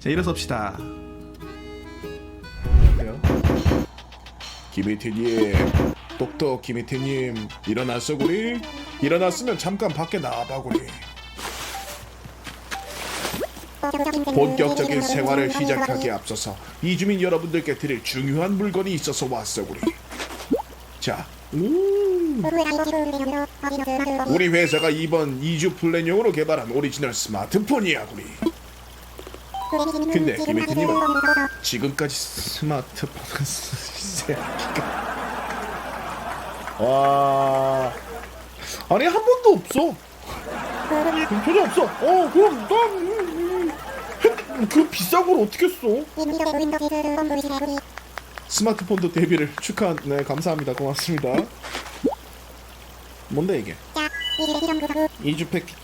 자 일어섭시다. 김혜태님, 똑똑 김혜태님 일어났어 구리? 일어났으면 잠깐 밖에 나와봐 구리. 본격적인 생활을 시작하기에 앞서서 이주민 여러분들께 드릴 중요한 물건이 있어서 왔어 구리. 자, 음, 우리 회사가 이번 2주 플랜용으로 개발한 오리지널 스마트폰이야 구리. 근데 김혜태님은 지금까지 스마트폰을 쓰세요. 와 아니 한 번도 없어. 전혀 없어. 어 그럼 난 그 비싼 걸 어떻게 써? 스마트폰도 데뷔를 축하 네 감사합니다 고맙습니다. 뭔데 이게? 2주 패키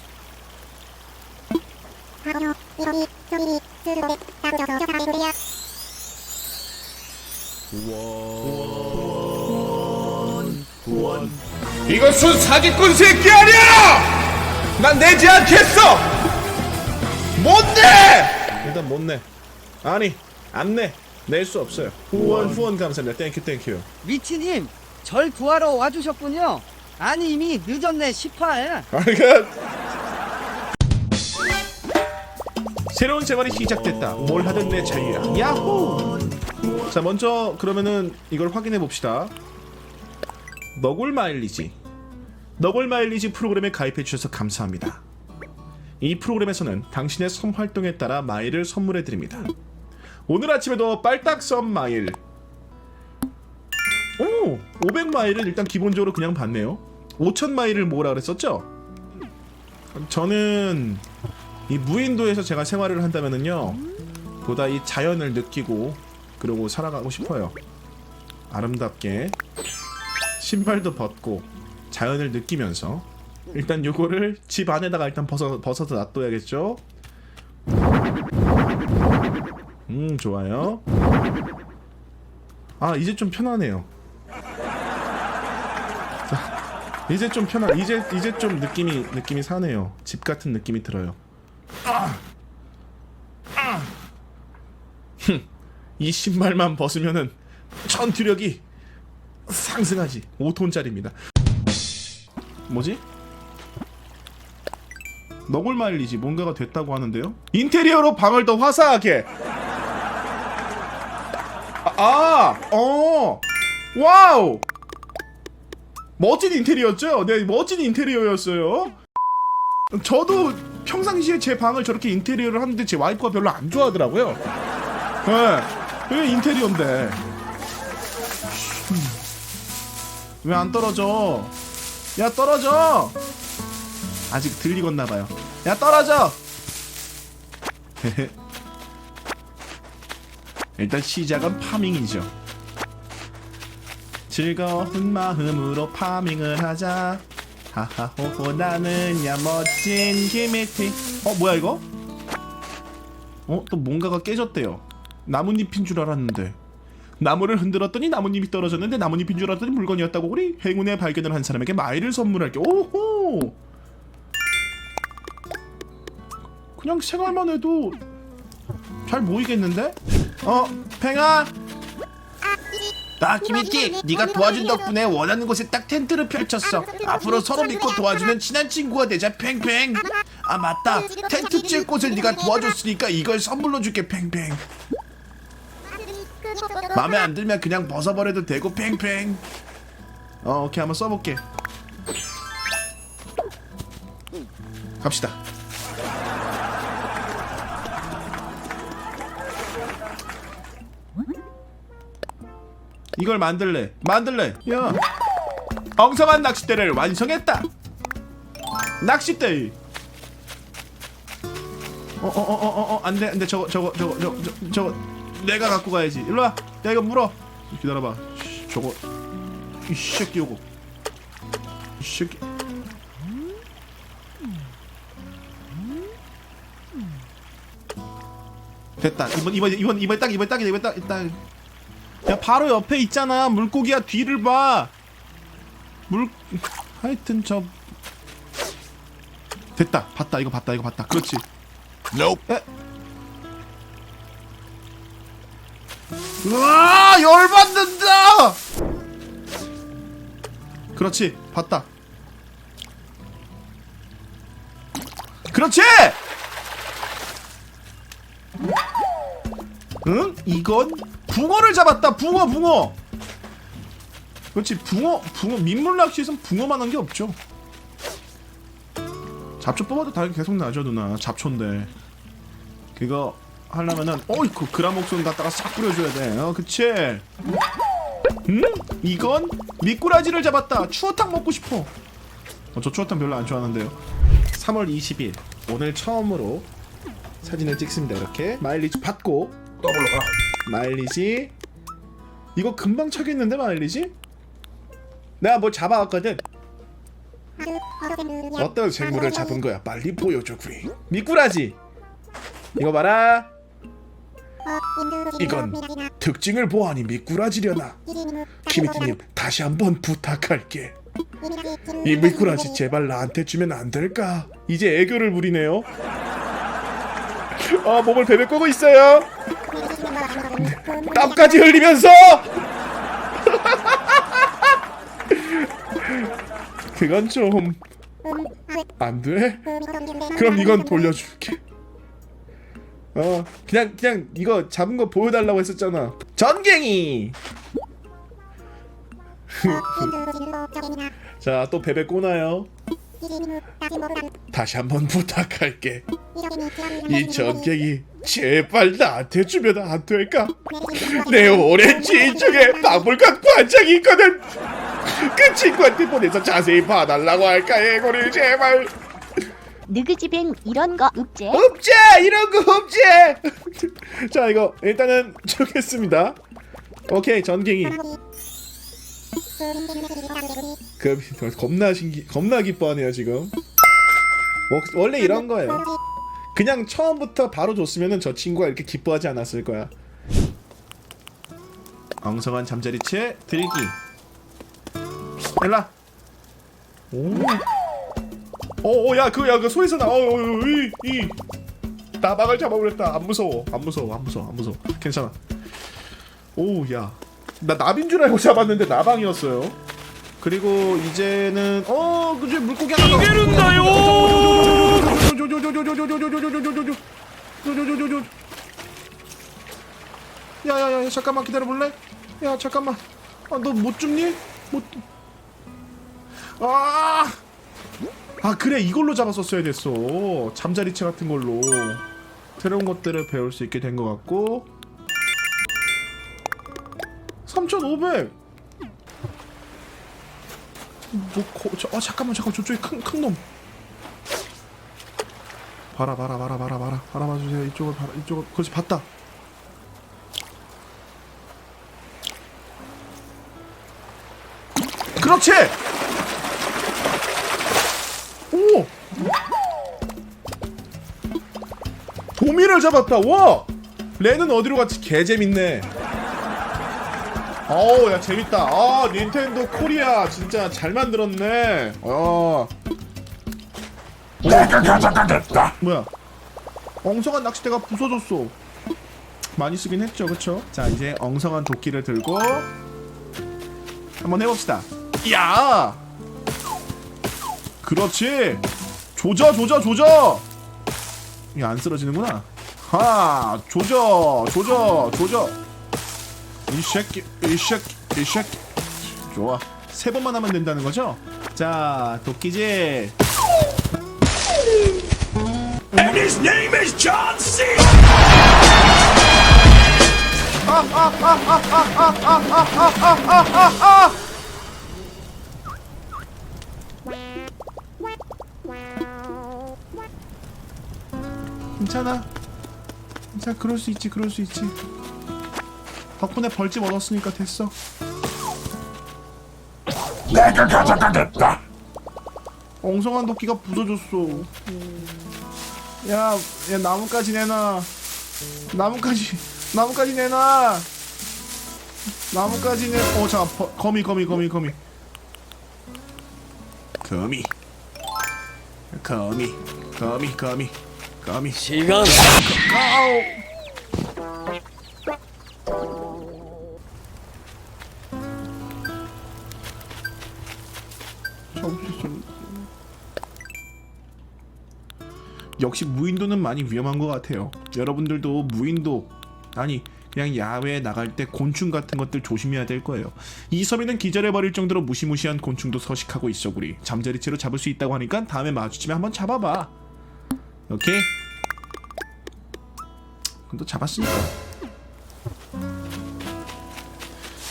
이것은 사기꾼 새끼 아니야! 난 내지 않겠어! 못 내! 일단 못 내. 아니 안 내. 낼 수 없어요. 후원 후원 감사합니다. 땡큐 땡큐. 위치님, 절 구하러 와주셨군요. 아니 이미 늦었네 18. 그러니까 새로운 생활이 시작됐다. 뭘 하든 내 자유야. 야호. 자 먼저 그러면은 이걸 확인해 봅시다. 너굴 마일리지. 너굴 마일리지 프로그램에 가입해 주셔서 감사합니다. 이 프로그램에서는 당신의 섬 활동에 따라 마일을 선물해 드립니다. 오늘 아침에도 빨딱섬 마일. 오, 500마일을 일단 기본적으로 그냥 받네요. 5,000마일을 모으라 그랬었죠? 저는 이 무인도에서 제가 생활을 한다면은요 보다 이 자연을 느끼고 그러고 살아가고 싶어요. 아름답게 신발도 벗고 자연을 느끼면서 일단 요거를 집 안에다가 일단 벗어, 벗어서 놔둬야겠죠? 음 좋아요. 아 이제 좀 편하네요. 자, 이제 좀 편하 이제 이제 좀 느낌이 느낌이 사네요. 집 같은 느낌이 들어요 이 신발만 벗으면은 전투력이 상승하지. 5톤짜리입니다. 뭐지? 너굴 마일리지 뭔가가 됐다고 하는데요? 인테리어로 방을 더 화사하게. 아, 어, 와우. 멋진 인테리어였죠? 네 멋진 인테리어였어요. 저도 평상시에 제 방을 저렇게 인테리어를 하는데 제 와이프가 별로 안 좋아하더라고요. 네, 이게 인테리어인데 왜 안 떨어져? 야 떨어져! 아직 들리겠나 봐요. 야 떨어져! 일단 시작은 파밍이죠. 즐거운 마음으로 파밍을 하자. 하하호호 나는야 멋진 김혜태 어 뭐야 이거? 어 또 뭔가가 깨졌대요. 나뭇잎인 줄 알았는데. 나무를 흔들었더니 나뭇잎이 떨어졌는데 나뭇잎인 줄 알았더니 물건이었다고 우리 행운의 발견을 한 사람에게 마일을 선물할게. 오호! 그냥 생활만 해도 잘 모이겠는데? 어 팽아 나 김혜티 네가 도와준 덕분에 원하는 곳에 딱 텐트를 펼쳤어. 앞으로 서로 믿고 도와주는 친한 친구가 되자. 팽팽. 아 맞다. 텐트 칠 곳을 네가 도와줬으니까 이걸 선물로 줄게 팽팽. 마음에 안 들면 그냥 벗어버려도 되고 팽팽. 어 오케이. 한번 써볼게. 갑시다 이걸 만들래. 만들래. 야. 엉성한 낚싯대를 완성했다. 낚싯대 어어어어어 안돼 안돼. 저거 저거 저거 저거 저거, 내가 갖고 가야지. 일로 와. 내가 물어. 기다려봐. 씨, 저거. 이 새끼 요거. 이 새끼. 됐다. 이번 이번 이번 이번 딱 이번 딱이다 이번 딱 딱 야 바로 옆에 있잖아. 물고기야 뒤를 봐 물 하여튼 저 됐다. 봤다. 이거 봤다. 이거 봤다. 그렇지. 에? 으아 열받는다! 그렇지. 봤다. 그렇지! 응? 이건 붕어를 잡았다 붕어 붕어 그렇지 붕어 붕어 민물 낚시에선 붕어만한 게 없죠 잡초 뽑아도 당연히 계속 나죠 누나 잡초인데 그거 하려면은 어이 그 그라목손 갖다가 싹 뿌려줘야 돼. 어 그치? 음? 이건 미꾸라지를 잡았다. 추어탕 먹고 싶어. 어, 저 추어탕 별로 안 좋아하는데요. 3월 20일 오늘 처음으로 사진을 찍습니다. 이렇게 마일리지 받고 더블로 가. 마일리지 이거 금방 차겠는데 마일리지? 내가 뭘 잡아왔거든. 어떤 생물을 잡은 거야? 빨리 보여줘 구리. 미꾸라지. 이거 봐라. 이건 특징을 보아하니 미꾸라지려나. 키미티님 다시 한번 부탁할게. 이 미꾸라지 제발 나한테 주면 안 될까? 이제 애교를 부리네요. 아 몸을 베베 꼬고 있어요. 땀까지 흘리면서. 그건 좀 안 돼? 그럼 이건 돌려줄게. 어 그냥 그냥 이거 잡은 거 보여달라고 했었잖아. 전갱이. 자 또 베베 꼬나요. 다시 한번 부탁할게. 이 전갱이 제발 나한테 주면 안 될까? 내 오랜 지인 중에 박물관 관장이 있거든. 그 친구한테 보내서 자세히 봐달라고 할까 해고를 제발. 느그집엔 이런 거 없제? 없지 이런 거 없지. 자 이거 일단은 주겠습니다. 오케이 전갱이. 그 겁나 신기 겁나 기뻐하네요 지금. 워- 원래 이런 거예요. 그냥 처음부터 바로 줬으면은 저 친구가 이렇게 기뻐하지 않았을 거야. 엉성한 잠자리채 들기. 일라. 오. 오, 야, 그, 야, 그 소에서 나, 어, 어, 어, 이, 이. 나방을 잡아버렸다. 안 무서워, 안 무서워, 안 무서워, 안 무서워. 괜찮아. 오, 야, 나 나비인 줄 알고 잡았는데 나방이었어요. 그리고 이제는 어, 그제 물고기 하나 더. 이게는다요. 야야야 잠깐만 기다려 볼래? 야 잠깐만. 아, 너못 죽니? 못. 아. 아 그래 이걸로 잡았었어야 됐어 잠자리채 같은 걸로 새로운 것들을 배울 수 있게 된 것 같고 3,500 뭐, 고, 저, 아 잠깐만 잠깐 저쪽에 큰 큰 놈 봐라 봐라 봐라 봐라 봐라 바라봐 주세요 이쪽을 봐라 이쪽을 그렇지 봤다 그렇지 오! 도미를 잡았다. 와! 레는 어디로 갔지? 개 재밌네. 어우, 야 재밌다. 아, 닌텐도 코리아 진짜 잘 만들었네. 어. 내가 가져가겠다. 뭐야? 엉성한 낚싯대가 부서졌어. 많이 쓰긴 했죠, 그쵸? 자, 이제 엉성한 도끼를 들고 한번 해봅시다. 야! 그렇지. 조져, 조져, 조져. 이게 안 쓰러지는구나. 하, 조져, 조져, 조져. 이 새끼, 이 새끼, 이 새끼. 좋아. 세 번만 하면 된다는 거죠? 자, 도끼질. And his name is John C. 괜찮아. 괜찮아. 그럴 수 있지. 그럴 수 있지. 덕분에 벌집 얻었으니까 됐어. 내가 가져가겠다. 엉성한 도끼가 부서졌어. 야, 야 나뭇가지 내놔. 나뭇가지, 나뭇가지 내놔. 나뭇가지 내. 어, 잠깐. 버- 거미, 거미, 거미, 거미. 거미. 거미, 거미, 거미, 거미. 시간 아우. 역시 무인도는 많이 위험한 것 같아요. 여러분들도 무인도 아니 그냥 야외에 나갈 때 곤충 같은 것들 조심해야 될 거예요. 이 섬에는 기절해버릴 정도로 무시무시한 곤충도 서식하고 있어 우리 잠자리채로 잡을 수 있다고 하니까 다음에 마주치면 한번 잡아봐. 오케이? 그럼 또 잡았으니까.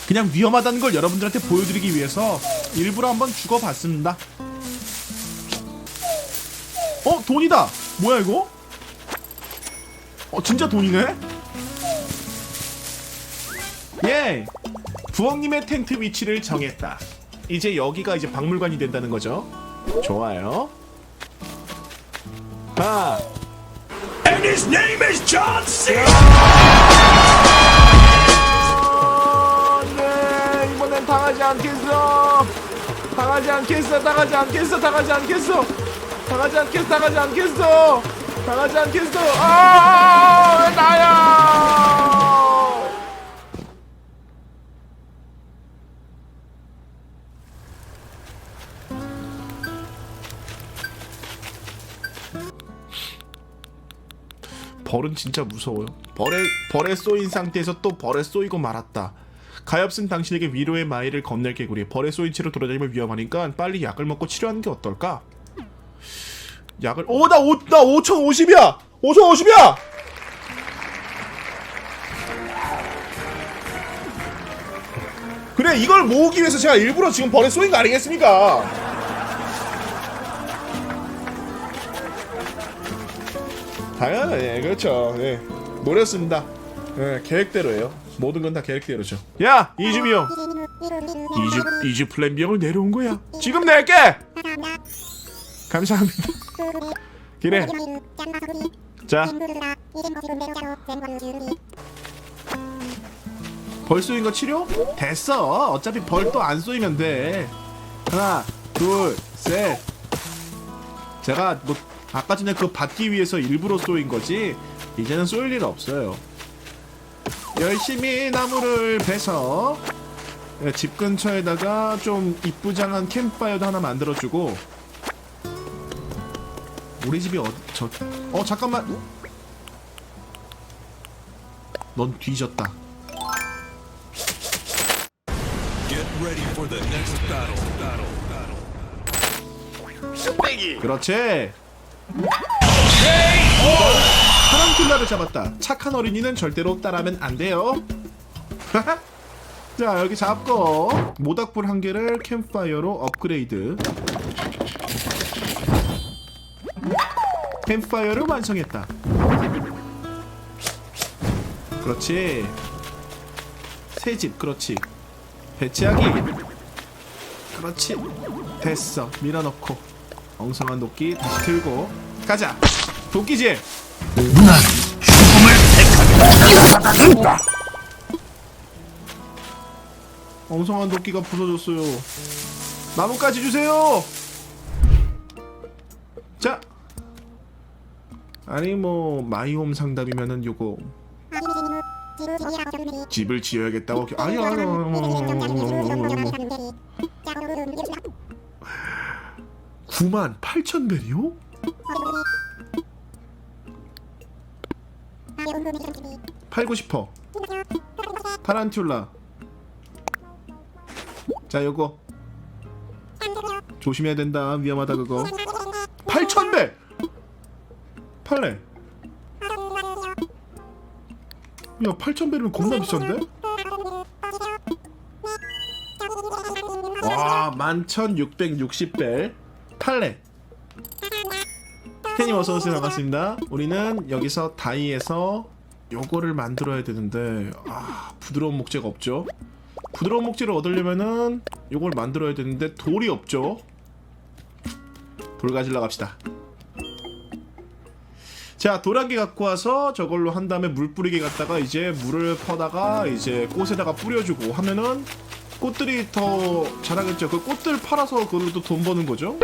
그냥 위험하다는 걸 여러분들한테 보여드리기 위해서 일부러 한번 죽어봤습니다. 어 돈이다. 뭐야 이거? 어 진짜 돈이네? 예. 부엉님의 텐트 위치를 정했다. 이제 여기가 이제 박물관이 된다는 거죠. 좋아요. 아, And his name is John C. 네, 당하지 않겠어. 당하지 않겠어. 당하지 않겠어. 당하지 않겠어. 당하지 않겠어. 당하지 않겠어. 당하지 않겠어. 아, 왜 나야? 벌은 진짜 무서워요. 벌에 벌에 쏘인 상태에서 또 벌에 쏘이고 말았다. 가엾은 당신에게 위로의 마일을 건넬 개구리. 벌에 쏘인 채로 돌아다니면 위험하니까 빨리 약을 먹고 치료하는 게 어떨까? 약을 오나오 나 5,050이야. 5,050이야. 그래 이걸 모으기 위해서 제가 일부러 지금 벌에 쏘인 거 아니겠습니까? 당연히 예, 그렇죠. 예. 노렸습니다. 예, 계획대로예요. 모든 건 다 계획대로죠. 야 이주미 형, 이주 이주 플랜 비용을 내려온 거야. 지금 낼게. 감사합니다. 그래. 자, 벌 쏘인 거 치료? 됐어. 어차피 벌 또 안 쏘이면 돼. 하나, 둘, 셋. 제가 뭐 아까 전에 그 받기 위해서 일부러 쏘인 거지 이제는 쏠일 없어요. 열심히 나무를 베서 예, 집 근처에다가 좀 이쁘장한 캠프파이어도 하나 만들어주고 우리 집이 어디 저... 어 잠깐만 넌 뒤졌다 Get ready for the next battle. Battle. Battle. 그렇지 타란툴라를 잡았다 착한 어린이는 절대로 따라하면 안 돼요 자 여기 잡고 모닥불 한 개를 캠프파이어로 업그레이드 캠프파이어를 완성했다. 그렇지. 새 집 그렇지. 배치하기. 그렇지. 됐어. 밀어넣고. 엉성한 도끼 다시 들고. 가자. 도끼질. 택하겠다. 엉성한 도끼가 부서졌어요. 나뭇가지 주세요 아니 뭐 마이홈 상담이면은 요거 집을 지어야겠다고 아니 아니 아니 9만 8천 벨이요? 팔고 싶어 타란툴라 자 요거 조심해야 된다 위험하다 그거 팔래 야 8,000배면 겁나 비싼데? 와 11,660배. 팔래 팬님 어서오세요. 반갑습니다. 우리는 여기서 다이에서 요거를 만들어야 되는데 아 부드러운 목재가 없죠? 부드러운 목재를 얻으려면은 요걸 만들어야 되는데 돌이 없죠? 돌 가지러 갑시다 자 도란기 갖고 와서 저걸로 한 다음에 물 뿌리게 갖다가 이제 물을 퍼다가 이제 꽃에다가 뿌려주고 하면은 꽃들이 더 자라겠죠. 그 꽃들 팔아서 그걸로 돈 버는 거죠?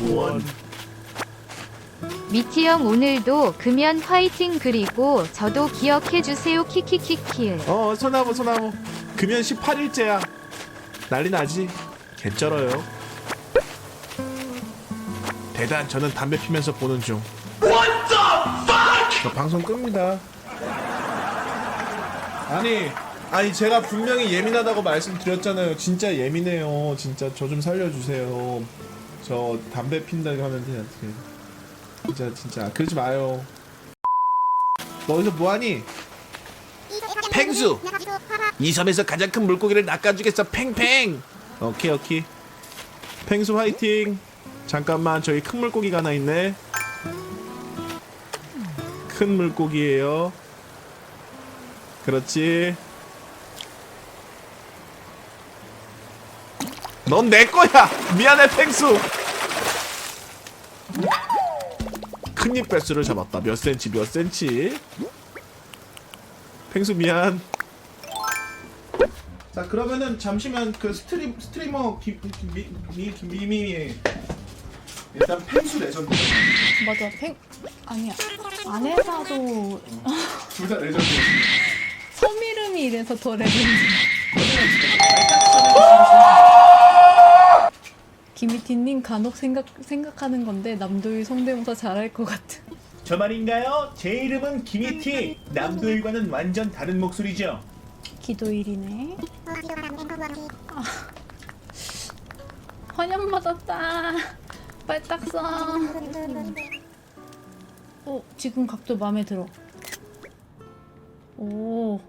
원. 미티 형 오늘도 금연 화이팅 그리고 저도 기억해 주세요. 키키키키. 어 소나무 소나무 금연 18일째야. 난리 나지? 개쩔어요. 대단 저는 담배 피면서 보는 중 What the fuck? 저 방송 끕니다. 아니 아니 제가 분명히 예민하다고 말씀드렸잖아요. 진짜 예민해요. 진짜 저 좀 살려주세요. 저 담배 핀다고 하는데 어떻게 진짜 진짜. 그러지 마요. 너 어디서 뭐하니? 펭수. 이 섬에서 가장 큰 물고기를 낚아주겠어. 팽팽. 오케이 오케이. 펭수 화이팅. 잠깐만 저기 큰 물고기가 하나 있네 큰 물고기예요. 그렇지? 넌 내 거야! 미안해 펭수! 큰잎 배스를 잡았다. 몇 센치 몇 센치? 펭수 미안. 자 그러면은 잠시만 그 스트림 스트리머 김미미 김미미 일단 펭수 레전드. 맞아. 팽 아니야. 안에서도 둘 다 레전드 섬 이름이 이래서 더 레전드. 김희티님 간혹 생각 생각하는 건데 남도일 성대모사 잘할 것 같은 저 말인가요? 제 이름은 김희티. 남도일과는 완전 다른 목소리죠. 기도일이네. 아, 환영 받았다 빨딱선 어 지금 각도 마음에 들어. 오.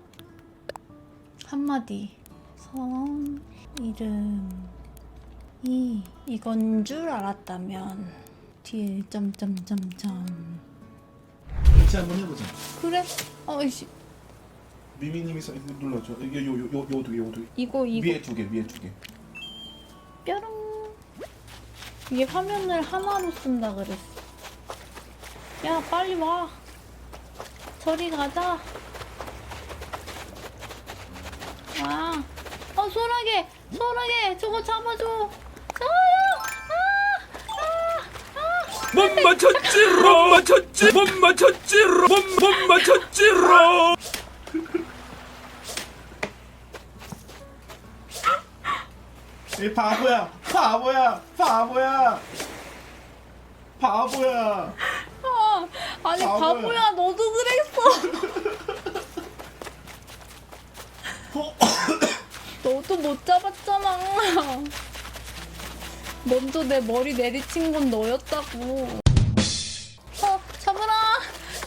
한마디. 섬 이름 이. 이건 줄 알았다면. 뒤에 점점점점. 같이 한번 해보자. 그래? 어이씨. 미미님이 이거 눌러줘. 이게 요요요 요 두 개 요두 이거 이거. 위에 두 개 위에 두 개. 뾰롱 이게 화면을 하나로 쓴다 그랬어. 야 빨리 와. 저리 가자. 아, 어 소라게 소라게 저거 잡아줘. 저요 못 맞췄지롱 못 맞췄지 못 맞췄지롱 못, 못 맞췄지롱. 이 바보야 바보야 바보야. 바보야. 아, 아니 바보야. 바보야 너도 그랬어. 너도 못 잡았잖아. 먼저 내 머리 내리친 건 너였다고. 어 잡아라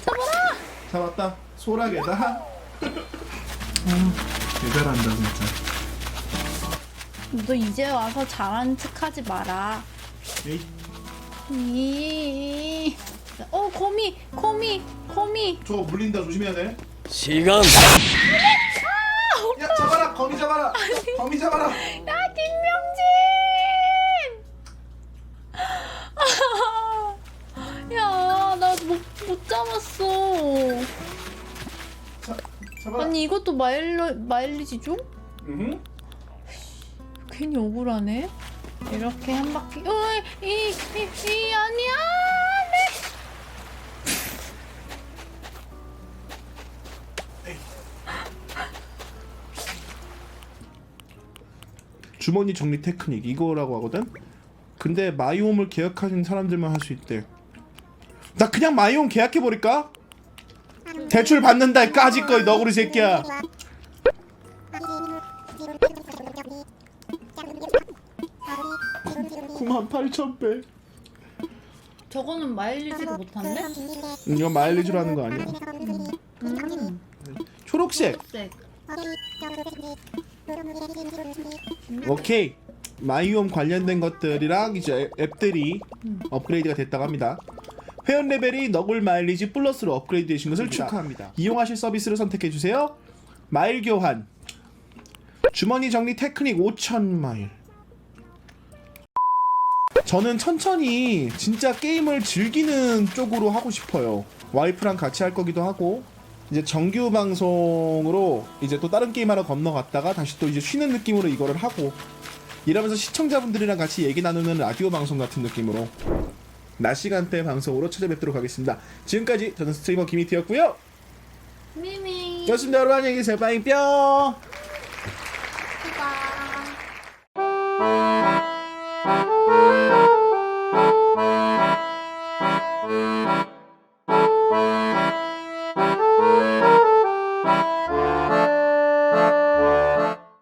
잡아라. 잡았다. 소라게다. 대단한다 진짜 너 이제 와서 잘하는 척하지 마라. 에이, 이. 어 거미 거미 거미. 저거 물린다. 조심해야 돼. 시간. 야 잡아라. 거미 잡아라. 거미 잡아라. 야 김명진! 야나못 못 잡았어. 자, 잡아라. 아니 이것도 마일러, 마일리지 줘? 응? 괜히 억울하네. 이렇게 한 바퀴. 어 이 이, 이, 이 아니야. 네. 주머니 정리 테크닉 이거라고 하거든? 근데 마이홈을 계약하는 사람들만 할 수 있대. 나 그냥 마이홈 계약해 버릴까? 대출 받는다 까짓 거 너구리 새끼야 98,000배 저거는 마일리지로 못한대? 이건 마일리지로 하는 거 아니야? 초록색. 네. 오케이. 마이홈 관련된 것들이랑 이제 앱들이 업그레이드가 됐다고 합니다. 회원 레벨이 너굴 마일리지 플러스로 업그레이드 되신 것을 축하합니다. 이용하실 서비스를 선택해 주세요. 마일 교환. 주머니 정리 테크닉 5,000마일 저는 천천히 진짜 게임을 즐기는 쪽으로 하고 싶어요 와이프랑 같이 할 거기도 하고 이제 정규 방송으로 이제 또 다른 게임 하러 건너갔다가 다시 또 이제 쉬는 느낌으로 이거를 하고 이러면서 시청자분들이랑 같이 얘기 나누는 라디오 방송 같은 느낌으로 낮 시간대 방송으로 찾아뵙도록 하겠습니다. 지금까지 저는 스트리머 김희태였고요. 미미 였습니다. 여러분 안녕히 계세요. 빠잉 뿅. Música